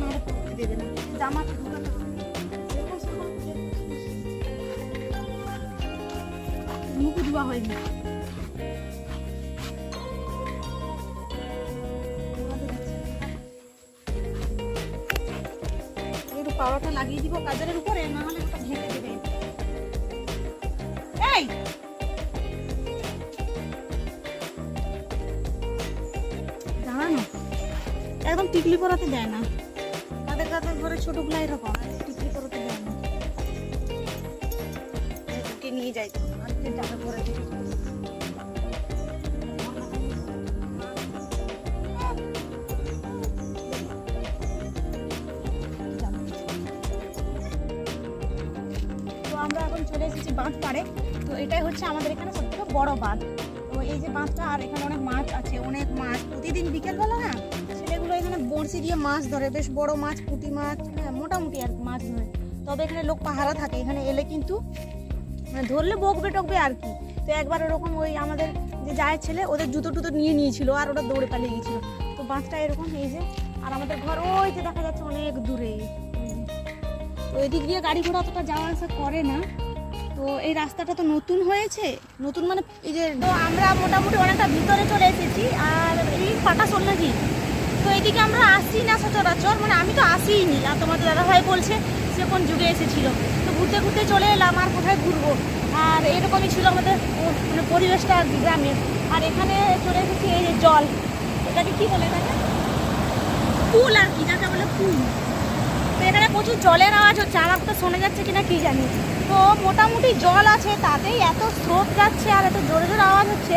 মানে বসাও না পড়তে দেবে না জামা। মুখে ধোয়া হয়নি পাওয়াটা লাগিয়ে দিব কাজের উপরে না হলে ওটা ঢেকে দেবে এই দাঁড়ানো একদম টিকলি পরাতে দেয় না ছোটগুলা এরকম না ওকে নিয়ে যাই আর টাকা করে দিই। আমরা এখন চলে এসেছি বাঁধ পাড়ে। তো এটাই হচ্ছে আমাদের এখানে সব থেকে বড় বাঁধ। তো এই যে বাঁধটা, আর এখানে অনেক মাছ আছে, অনেক মাছ। প্রতিদিন বিকেলবেলা না, ছেলেগুলো এখানে বড়শি দিয়ে মাছ ধরে। বেশ বড় মাছ, পুঁটি মাছ। মোটামুটি আর মাছ ধরে। তবে এখানে লোক পাহারা থাকে, এখানে এলে কিন্তু মানে ধরলে বকবে টকবে আর কি। তো একবার ওরকম ওই আমাদের যে যায় ছেলে, ওদের জুতো টুতো নিয়ে নিয়েছিল আর ওরা দৌড়ে পালিয়ে গেছিল। তো বাঁধটা এরকম, এই যে, আর আমাদের ঘর ওই যে দেখা যাচ্ছে অনেক দূরে। তো এদিক দিয়ে গাড়ি ঘোড়া অতটা যাওয়া আসা করে না। তো এই রাস্তাটা তো নতুন হয়েছে। নতুন মানে এই যে, তো আমরা মোটামুটি অনেকটা ভিতরে চলে এসেছি, আর এই শোল নাকি তো এদিকে আমরা আসি না সচরাচর মানে আমি তো আসিই নি আর তোমাদের দাদাভাই বলছে সে কোন যুগে এসেছিল। তো ঘুরতে ঘুরতে চলে এলাম, আর কোথায় ঘুরবো? আর এরকমই ছিল আমাদের মানে পরিবেশটা গ্রামের। আর এখানে চলে এসেছি এই যে জল। এটাকে কি বলে এটাকে পুল আর কি, যাকে বলে পুল তো এখানে প্রচুর জলের আওয়াজ হচ্ছে, আমার তো শোনা যাচ্ছে কিনা কি জানি। তো মোটামুটি জল আছে, তাতেই এত স্রোত যাচ্ছে আর এত জোরে জোরে আওয়াজ হচ্ছে।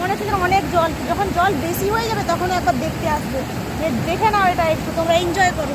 মনে হচ্ছে অনেক জল, যখন জল বেশি হয়ে যাবে তখন একবার দেখতে আসবে। দেখে নাও এটা একটু, তোমরা এনজয় করো।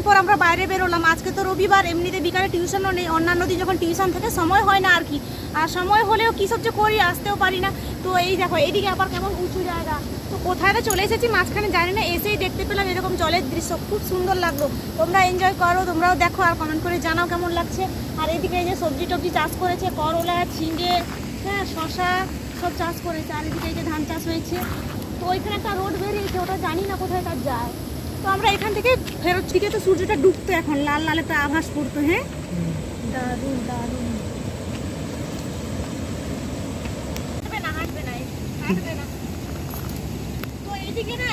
দিন পর আমরা বাইরে বেরোলাম আজকে তো রবিবার, এমনিতে বিকালে টিউশনও নেই। অন্যান্য দিন যখন টিউশন থেকে, সময় হয় না আর কি। আর সময় হলেও কী সব যে করি, আসতেও পারি না। তো এই দেখো, এদিকে আবার কেমন উঁচু জায়গা। তো কোথায় চলে এসেছি মাঝখানে জানি না, এসেই দেখতে পেলাম এরকম জলের দৃশ্য। খুব সুন্দর লাগল। তোমরা এনজয় করো, তোমরাও দেখো আর কমেন্ট করে জানাও কেমন লাগছে। আর এদিকে এই যে সবজি টবজি চাষ করেছে, করলা, ঝিঙে হ্যাঁ শশা সব চাষ করেছে। আর এদিকে এই যে ধান চাষ হয়েছে। তো ওইখানে একটা রোড বেরিয়েছে, ওটা জানি না কোথায় তার যায়। তো আমরা এখান থেকে ফেরত দিকে তো সূর্যটা ডুবতো এখন, লাল লাল একটা আভাস পড়তো হ্যাঁ? দারুণ দারুণ।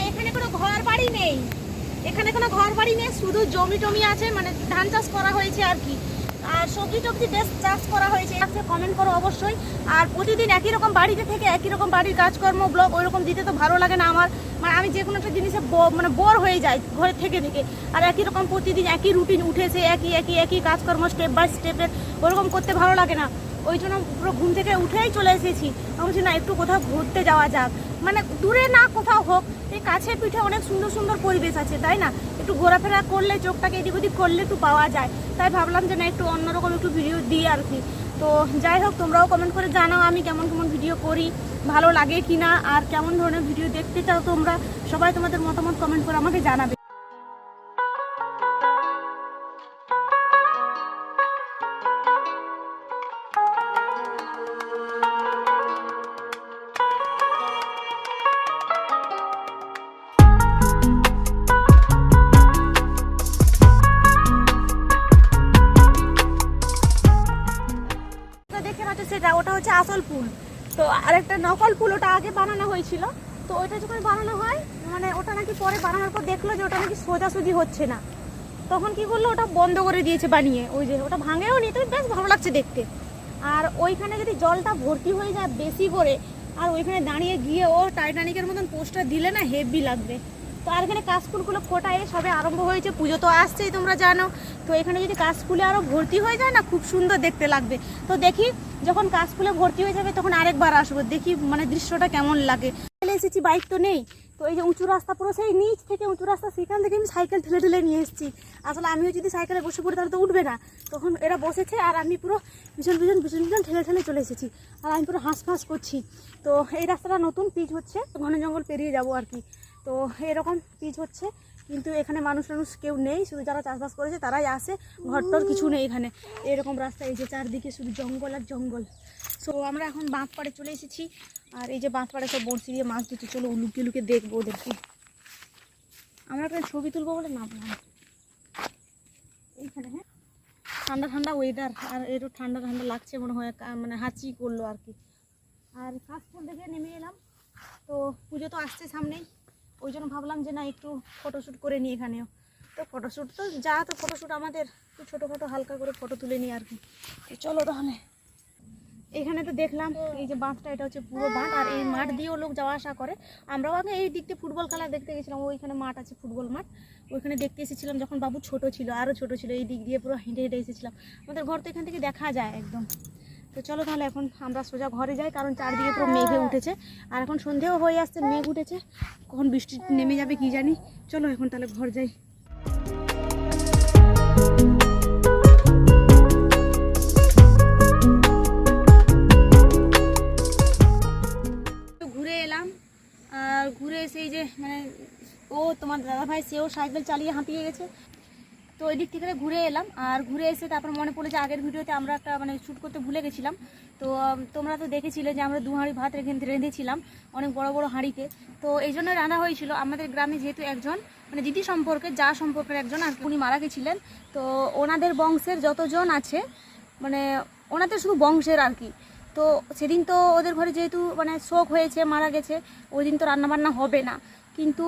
এখানে কোনো ঘর বাড়ি নেই, শুধু জমি টমি আছে মানে ধান চাষ করা হয়েছে আর কি। আর সবজি টবজি বেশ চাষ করা হয়েছে আছে কমেন্ট করো অবশ্যই। আর প্রতিদিন একই রকম বাড়িতে থেকে একই রকম বাড়ির কাজকর্ম ব্লগ ওইরকম দিতে তো ভালো লাগে না আমার। মানে আমি যে কোনো একটা জিনিসে মানে বোর হয়ে যাই ঘরে থেকে থেকে। আর একই রকম প্রতিদিন একই রুটিন উঠেছে, একই একই একই কাজকর্ম স্টেপ বাই স্টেপের ওরকম করতে ভালো লাগে না। ওই জন্য পুরো ঘুম থেকে উঠেই চলে এসেছি। আমি বলছি, না, একটু কোথাও ঘুরতে যাওয়া যাক। মানে দূরে না কোথাও হোক, এই কাছে পিঠে অনেক সুন্দর সুন্দর পরিবেশ আছে, তাই না? একটু ঘোরাফেরা করলে, চোখটাকে এদিক ওদিক করলে একটু পাওয়া যায়। তাই ভাবলাম যে না, একটু অন্যরকম একটু ভিডিও দিই আর কি তো যাই হোক, তোমরাও কমেন্ট করে জানাও আমি কেমন কেমন ভিডিও করি, ভালো লাগে কি না আর কেমন ধরনের ভিডিও দেখতে চাও তোমরা, সবাই তোমাদের মতামত কমেন্ট করে আমাকে জানাবে। যেটা ওটা হচ্ছে আসল পুল তো আরেকটা নকল পুল ওটা আগে বানানো হয়েছিল। তো ওইটা যখন বানানো হয় মানে ওটা নাকি পরে বানানোর পর দেখল যে ওটা নাকি সোজাসুজি হচ্ছে না। তখন কি করল? ওটা বন্ধ করে দিয়েছে বানিয়ে। ওই যে, ওটা ভাঙেও নি, তো বেশ ভালো লাগছে দেখতে। আর ওইখানে যদি জলটা ভর্তি হয়ে যায় বেশি করে, আর ওইখানে দাঁড়িয়ে গিয়ে ও টাইটানিকের মতন পোস্টার দিলে না হেভি লাগবে। তো আর এখানে কাশফুলগুলো ফোটায় সবে আরম্ভ হয়েছে, পুজো তো আসছেই, তোমরা জানো। তো এখানে যদি কাশফুলে আরও ভর্তি হয়ে যায় না, খুব সুন্দর দেখতে লাগবে। তো দেখি, যখন কাশফুলে ভর্তি হয়ে যাবে, তখন আরেকবার আসব, দেখি মানে দৃশ্যটা কেমন লাগে। চলে এসেছি, বাইক তো নেই। তো এই যে উঁচু রাস্তা পুরো সেই নিচ থেকে উঁচু রাস্তা, সেখান থেকে আমি সাইকেল ঠেলে ঠেলে নিয়ে এসেছি। আসলে আমিও যদি সাইকেলে বসে পড়ি, তাহলে তো উঠবে না। তখন এরা বসেছে, আর আমি পুরো ভীষণ ভীষণ পিছন পিছন ঠেলে ঠেলে চলে এসেছি। আর আমি পুরো হাঁস ফাঁস করছি। তো এই রাস্তাটা নতুন, পিচ হচ্ছে ঘন জঙ্গল পেরিয়ে যাব আর কি। তো এরকম পিচ হচ্ছে। কিন্তু এখানে মানুষ টানুষ কেউ নেই, শুধু যারা চাষবাস করেছে তারাই আসে ঘরটর কিছু নেই এখানে। এরকম রাস্তা, এই যে চারদিকে শুধু জঙ্গল আর জঙ্গল। সো আমরা এখন বাঁধ পাড়ে চলে এসেছি। আর এই যে বাঁধ পাড়ে সব বড়শি দিয়ে মাছ দিচ্ছে চলো লুকিয়ে লুকিয়ে দেখব ওদেরকে। আমরা একটা ছবি তুলবো বলে নামলাম এইখানে হ্যাঁ? ঠান্ডা ঠান্ডা ওয়েদার আর একটু ঠান্ডা ঠান্ডা লাগছে মনে হয়। মানে হাঁচি করল আর কি। আর কাশফুল দেখে নেমে এলাম। তো পুজো তো আসছে সামনেই। ওই জন্য ভাবলাম যে না, একটু ফটোশ্যুট করে নিই এখানেও। তো ফটোশ্যুট তো যা, তো ফটোশ্যুট আমাদের। একটু ছোটোখাটো হালকা করে ফটো তুলে নিই আর কি। চলো তাহলে। এখানে তো দেখলাম, এই যে বাঁধটা, এটা হচ্ছে পুরো বাঁধ। আর এই মাঠ দিয়েও লোক যাওয়া আসা করে। আমরাও আগে এই দিক দিয়ে ফুটবল খেলা দেখতে গেছিলাম, ওইখানে মাঠ আছে, ফুটবল মাঠ। ওইখানে দেখতে এসেছিলাম যখন বাবু ছোট ছিল আরও ছোট ছিল, এই দিক দিয়ে পুরো হেঁটে হেঁটে এসেছিলাম। আমাদের ঘর তো এখান থেকে দেখা যায় একদম। তো চলো তাহলে এখন আমরা সোজা ঘরে যাই, কারণ চারদিকে পুরো মেঘে উঠেছে। আর এখন সন্ধেও হয়ে আসছে, মেঘ উঠেছে। কখন বৃষ্টি নেমে যাবে কি জানি। চলো এখন তাহলে ঘর যাই। ঘুরে এলাম। আর ঘুরে এসে যে মানে ও তোমার দাদা ভাই সেও সাইকেল চালিয়ে হাঁপিয়ে গেছে। তো ওই দিক থেকে ঘুরে এলাম। আর ঘুরে এসে তারপর মনে পড়ে যে আগের ভিডিওতে আমরা একটা মানে শ্যুট করতে ভুলে গেছিলাম। তো তোমরা তো দেখেছিলে যে আমরা দু হাঁড়ি ভাত রেখে রেঁধেছিলাম অনেক বড় বড় হাঁড়িতে। তো এই জন্য রান্না হয়েছিল। আমাদের গ্রামে যেহেতু একজন মানে দিদি সম্পর্কে, যা সম্পর্কের একজন, আর উনি মারা গেছিলেন। তো ওনাদের বংশের যতজন আছে মানে ওনাদের শুধু বংশের আর কি। তো সেদিন তো ওদের ঘরে যেহেতু মানে শোক হয়েছে, মারা গেছে, ওই দিন তো রান্নাবান্না হবে না। কিন্তু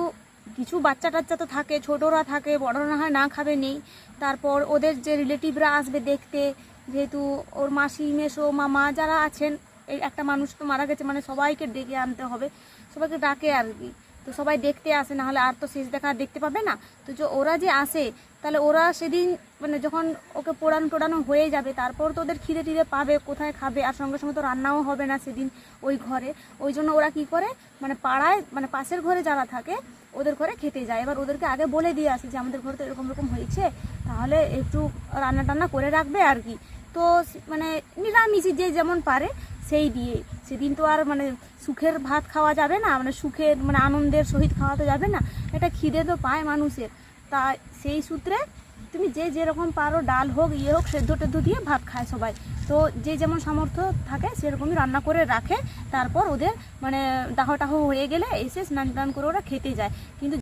কিছু বাচ্চা টাচ্চা তো থাকে, ছোটরা থাকে, বড়রা না হয়, না খাবে নেই। তারপর ওদের যে রিলেটিভরা আসবে দেখতে, যেহেতু ওর মাসি, মেসো, মামা যারা আছেন, এই একটা মানুষ তো মারা গেছে মানে সবাইকে ডেকে আনতে হবে। সবাইকে ডাকে আর কি। তো সবাই দেখতে আসে না হলে আর তো শেষ দেখা দেখতে পাবে না। তো যে ওরা যে আসে, তাহলে ওরা সেদিন মানে যখন ওকে পোড়ানো টোড়ানো হয়ে যাবে, তারপর তো ওদের খিদে টিদে পাবে, কোথায় খাবে, আর সঙ্গে সঙ্গে তো রান্নাও হবে না সেদিন ওই ঘরে। ওই জন্য ওরা কি করে মানে পাড়ায় মানে পাশের ঘরে যারা থাকে, ওদের ঘরে খেতে যায়। এবার ওদেরকে আগে বলে দিয়ে আসে যে, আমাদের ঘরে তো এরকম এরকম হয়েছে, তাহলে একটু রান্না টান্না করে রাখবে আর কি। তো মানে নিরামিষই যে যেমন পারে সেই দিয়ে সেদিন তো আর মানে সুখের ভাত খাওয়া যাবে না মানে সুখের মানে আনন্দের সহিত খাওয়া তো যাবে না। এটা খিদে তো পায় মানুষের। তা সেই সূত্রে তুমি যে যেরকম পারো ডাল হোক ইয়ে হোক, সেদ্ধ টেদ্ধ দিয়ে ভাত খায় সবাই। তো যে যেমন সামর্থ্য থাকে, সেরকমই রান্না করে রাখে। তারপর ওদের মানে দাহ টাহ হয়ে গেলে এসে স্নান টান করে ওরা খেতে যায়। কিন্তু